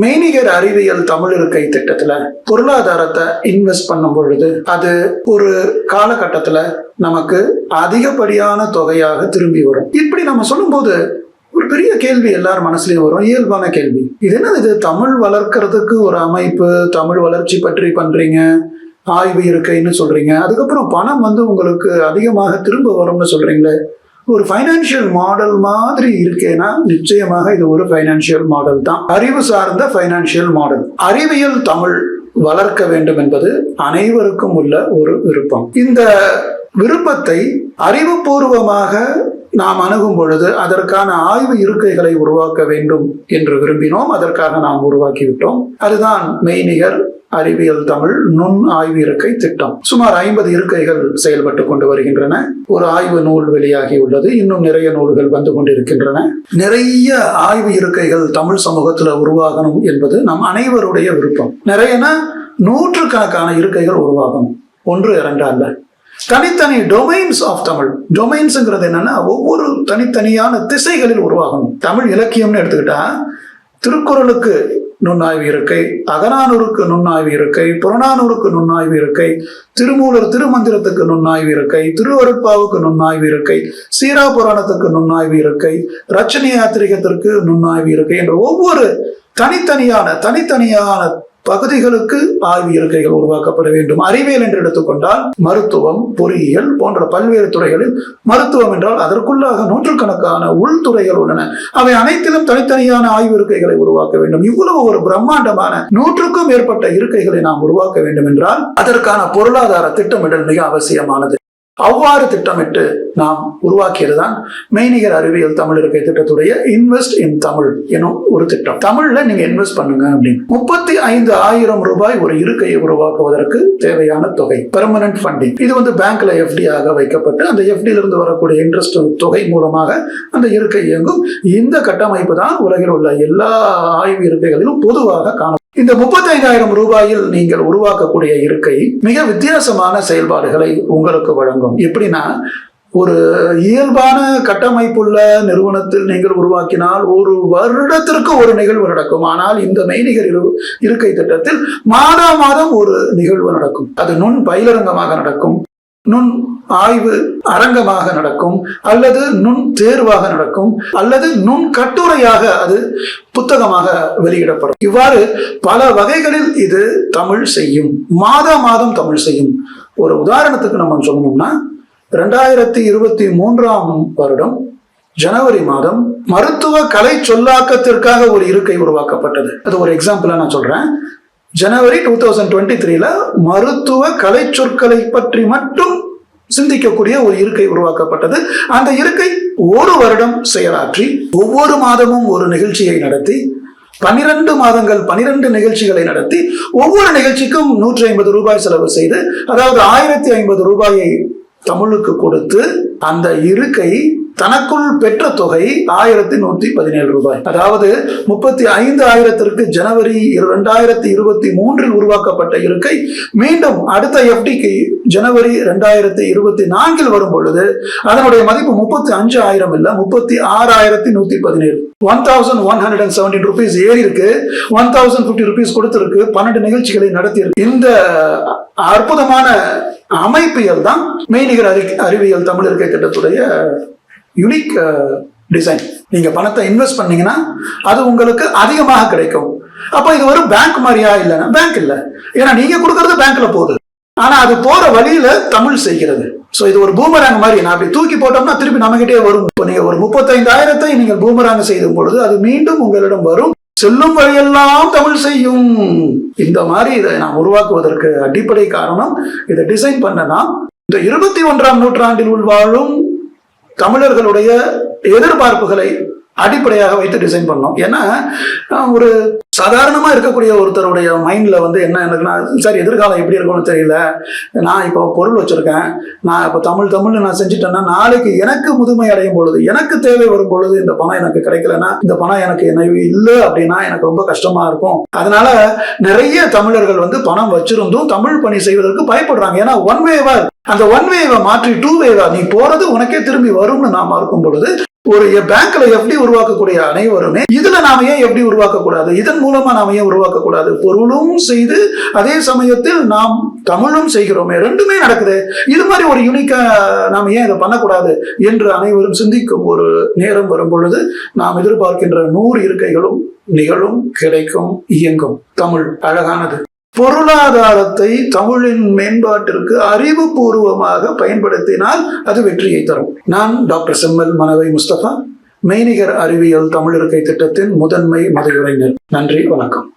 மெய்நிகர் அறிவியல் தமிழ் இருக்கை திட்டத்துல பொருளாதாரத்தை இன்வெஸ்ட் பண்ணும் பொழுது அது ஒரு காலகட்டத்துல நமக்கு அதிகப்படியான தொகையாக திரும்பி வரும். இப்படி நம்ம சொல்லும்போது ஒரு பெரிய கேள்வி எல்லார் மனசுலயும் வரும். இயல்பான கேள்வி. இது என்ன இது? தமிழ் வளர்க்கறதுக்கு ஒரு அமைப்பு தமிழ் வளர்ச்சி பற்றி பண்றீங்க ஆய்வு இருக்கைன்னு சொல்றீங்க. அதுக்கப்புறம் பணம் வந்து உங்களுக்கு அதிகமாக திரும்ப வரும்னு சொல்றீங்களே ஒரு ஃபைனான்சியல் மாடல் மாதிரி இருக்கேன்னா நிச்சயமாக இது ஒரு ஃபைனான்சியல் மாடல் தான். அறிவு சார்ந்த ஃபைனான்சியல் மாடல் அறிவியல் தமிழ் வளர்க்க வேண்டும் என்பது அனைவருக்கும் உள்ள ஒரு விருப்பம். இந்த விருப்பத்தை அறிவுபூர்வமாக நாம் அணுகும் பொழுது அதற்கான ஆய்வு இருக்கைகளை உருவாக்க வேண்டும் என்று விரும்பினோம். அதற்காக நாம் உருவாக்கிவிட்டோம். அதுதான் மெய்நிகர் அறிவியல் தமிழ் நுண் ஆய்வு இருக்கை திட்டம். சுமார் ஐம்பது இருக்கைகள் செயல்பட்டு கொண்டு வருகின்றன. ஒரு ஆய்வு நூல் வெளியாகி உள்ளது. இன்னும் நிறைய நூல்கள் வந்து கொண்டிருக்கின்றன. நிறைய ஆய்வு இருக்கைகள் தமிழ் சமூகத்துல உருவாகணும் என்பது நம் அனைவருடைய விருப்பம். நிறையனா நூற்றுக்கணக்கான இருக்கைகள் உருவாகணும். ஒன்று இரண்டு அல்ல. தனித்தனி டொமைன்ஸ் ஆஃப் தமிழ். டொமைன்ஸுங்கிறது என்னன்னா ஒவ்வொரு தனித்தனியான திசைகளில் உருவாகும் தமிழ் இலக்கியம்னு எடுத்துக்கிட்டா திருக்குறளுக்கு நுண்ணாய்வு இருக்கை அகநானூருக்கு நுண்ணாய்வு இருக்கை புறநானூருக்கு நுண்ணாய்வு இருக்கை திருமூலர் திருமந்திரத்துக்கு நுண்ணாய்வு இருக்கை திருவருட்பாவுக்கு நுண்ணாய்வு இருக்கை சீரா புராணத்துக்கு நுண்ணாய்வு இருக்கை ரச்சனை யாத்திரிகத்திற்கு நுண்ணாய்வு இருக்கை என்ற ஒவ்வொரு தனித்தனியான தனித்தனியான பகுதிகளுக்கு ஆய்வு இருக்கைகள் உருவாக்கப்பட வேண்டும். அறிவியல் என்று எடுத்துக்கொண்டால் மருத்துவம் பொறியியல் போன்ற பல்வேறு துறைகளில் மருத்துவம் என்றால் அதற்குள்ளாக நூற்றுக்கணக்கான உள்துறைகள் உள்ளன. அவை அனைத்திலும் தனித்தனியான ஆய்வு இருக்கைகளை உருவாக்க வேண்டும். இவ்வளவு ஒரு பிரம்மாண்டமான நூற்றுக்கும் மேற்பட்ட இருக்கைகளை நாம் உருவாக்க வேண்டும் என்றால் அதற்கான பொருளாதார திட்டமிடல் மிக அவசியமானது. அவ்வாறு திட்டமிட்டு நாம் உருவாக்கியது தான் மெய்நிகர் அறிவியல் தமிழ் இருக்கை திட்டத்துடைய இன்வெஸ்ட் இன் தமிழ் எனும் ஒரு திட்டம். தமிழ்ல நீங்க இன்வெஸ்ட் பண்ணுங்க அப்படின்னு. முப்பத்தி ஐந்து ஆயிரம் ரூபாய் ஒரு இருக்கையை உருவாக்குவதற்கு தேவையான தொகை பெர்மனன்ட் ஃபண்டிங் இது வந்து பேங்க்ல எஃப்டி ஆக வைக்கப்பட்டு அந்த எஃப்டியில இருந்து வரக்கூடிய இன்ட்ரெஸ்ட் தொகை மூலமாக அந்த இருக்கை இயங்கும். இந்த கட்டமைப்பு தான் உலகில் உள்ள எல்லா ஆய்வு இருக்கைகளிலும் பொதுவாக காண இந்த முப்பத்தைந்தாயிரம் ரூபாயில் நீங்கள் உருவாக்கக்கூடிய இருக்கை மிக வித்தியாசமான செயல்பாடுகளை உங்களுக்கு வழங்கும். எப்படின்னா ஒரு இயல்பான கட்டமைப்புள்ள நிறுவனத்தில் நீங்கள் உருவாக்கினால் ஒரு வருடத்திற்கு ஒரு நிகழ்வு நடக்கும். ஆனால் இந்த மெய்நிகர் இருக்கை திட்டத்தில் மாதா மாதம் ஒரு நிகழ்வு நடக்கும். அது நுண் பயிலரங்கமாக நடக்கும். நுண் ஆய்வு அரங்கமாக நடக்கும் அல்லது நுண் தேர்வாக நடக்கும் அல்லது நுண் கட்டுரையாக அது புத்தகமாக வெளியிடப்படும். இவ்வாறு பல வகைகளில் இது தமிழ் செய்யும் மாத மாதம் தமிழ் செய்யும். ஒரு உதாரணத்துக்கு நம்ம சொல்லணும்னா ரெண்டாயிரத்தி இருபத்தி மூன்றாம் வருடம் ஜனவரி மாதம் மருத்துவ கலை சொல்லாக்கத்திற்காக ஒரு இருக்கை உருவாக்கப்பட்டது. அது ஒரு எக்ஸாம்பிளா நான் சொல்றேன். ஜனவரி டூ தௌசண்ட் டுவெண்ட்டி த்ரீல மருத்துவ கலை சொற்களை பற்றி மட்டும் சிந்திக்கக்கூடிய ஒரு இருக்கை உருவாக்கப்பட்டது. அந்த இருக்கை ஒரு வருடம் செயலாற்றி ஒவ்வொரு மாதமும் ஒரு நிகழ்ச்சியை நடத்தி பனிரெண்டு மாதங்கள் பனிரெண்டு நிகழ்ச்சிகளை நடத்தி ஒவ்வொரு நிகழ்ச்சிக்கும் நூற்றி ஐம்பது ரூபாய் செலவு செய்து அதாவது ஆயிரத்தி ஐம்பது ரூபாயை தமிழுக்கு கொடுத்து அந்த இருக்கை தனக்குள் பெற்ற தொகை ஆயிரத்தி நூத்தி பதினேழு ரூபாய். அதாவது முப்பத்தி ஐந்து ஆயிரத்திற்கு ஜனவரி இரண்டாயிரத்தி இருபத்தி மூன்றில் உருவாக்கப்பட்ட இருக்கை மீண்டும் அடுத்த எஃப்டிக்கு ஜனவரி ரெண்டாயிரத்தி இருபத்தி நான்கில் வரும் பொழுது அதனுடைய மதிப்பு முப்பத்தி அஞ்சு ஆயிரம் இல்ல முப்பத்தி ஆறாயிரத்தி நூத்தி பதினேழு. One thousand one hundred and seventeen rupees ஏறி இருக்கு. ஒன் தௌசண்ட் பிப்டி ருபீஸ் கொடுத்திருக்கு. பன்னெண்டு நிகழ்ச்சிகளை நடத்தி இந்த அற்புதமான அமைப்பியல் தான் மெய்நிகர் அறி அறிவியல் தமிழ் இருக்கை திட்டத்துடைய யுனிக் டிசைன் uh, நீங்க பணத்தை இன்வெஸ்ட் பண்ணீங்கன்னா அது உங்களுக்கு அதிகமாக கிடைக்கும். அப்போ இது ஒரு பேங்க் மாதிரியா இல்லைன்னா பேங்க் இல்லை. ஏன்னா நீங்க கொடுக்கறது பேங்க்ல போகுது. ஆனா அது போற வழியில தமிழ் செய்கிறது. ஸோ இது ஒரு பூமராங் மாதிரி. நான் அப்படி தூக்கி போட்டோம்னா திருப்பி நம்மகிட்டே வரும். இப்போ நீங்க ஒரு முப்பத்தைந்தாயிரத்தை நீங்கள் பூமராங் செய்யும் பொழுது அது மீண்டும் உங்களிடம் வரும். செல்லும் வழியெல்லாம் தமிழ் செய்யும். இந்த மாதிரி இதை நான் உருவாக்குவதற்கு அடிப்படை காரணம் இதை டிசைன் பண்ணனா இந்த இருபத்தி ஒன்றாம் நூற்றாண்டில் உள்வாழும் தமிழர்களுடைய எதிர்பார்ப்புகளை அடிப்படையாக வைத்து டிசைன் பண்ணோம். ஏன்னா ஒரு சாதாரணமா இருக்கக்கூடிய ஒருத்தருடைய மைண்ட்ல வந்து என்ன எனக்குன்னா சரி எதிர்காலம் எப்படி இருக்கும்னு தெரியல. நான் இப்போ பொருள் வச்சிருக்கேன். நான் இப்போ தமிழ் தமிழ்னு நான் செஞ்சுட்டேன்னா நாளைக்கு எனக்கு முதுமை அடையும் பொழுது எனக்கு தேவை வரும் பொழுது இந்த பணம் எனக்கு கிடைக்கலன்னா இந்த பணம் எனக்கு என்ன இல்லை அப்படின்னா எனக்கு ரொம்ப கஷ்டமா இருக்கும். அதனால நிறைய தமிழர்கள் வந்து பணம் வச்சிருந்தும் தமிழ் பணி செய்வதற்கு பயப்படுறாங்க. ஏன்னா ஒன் வேவா அந்த ஒன் வேவை மாற்றி டூ வேவா நீ போறது உனக்கே திரும்பி வரும்னு நாம இருக்கும் பொழுது ஒரு பேங்க்ல எப்படி உருவாக்கக்கூடிய அனைவருமே இதுல நாம ஏன் எப்படி உருவாக்கக்கூடாது? இதன் மூலமா நாம ஏன் உருவாக்கக்கூடாது? பொருளும் செய்து அதே சமயத்தில் நாம் தமிழும் செய்கிறோமே ரெண்டுமே நடக்குது. இது மாதிரி ஒரு யூனிக்கா நாம ஏன் இதை பண்ணக்கூடாது என்று அனைவரும் சிந்திக்கும் ஒரு நேரம் வரும் பொழுது நாம் எதிர்பார்க்கின்ற நூறு இருக்கைகளும் நிகழும் கிடைக்கும் இயங்கும். தமிழ் அழகானது. பொருளாதாரத்தை தமிழின் மேம்பாட்டிற்கு அறிவுபூர்வமாக பயன்படுத்தினால் அது வெற்றியை தரும். நான் டாக்டர் செம்மல் மனவை முஸ்தபா மெய்நிகர் அறிவியல் தமிழ் இருக்கை திட்டத்தின் முதன்மை மதையுரைஞர். நன்றி வணக்கம்.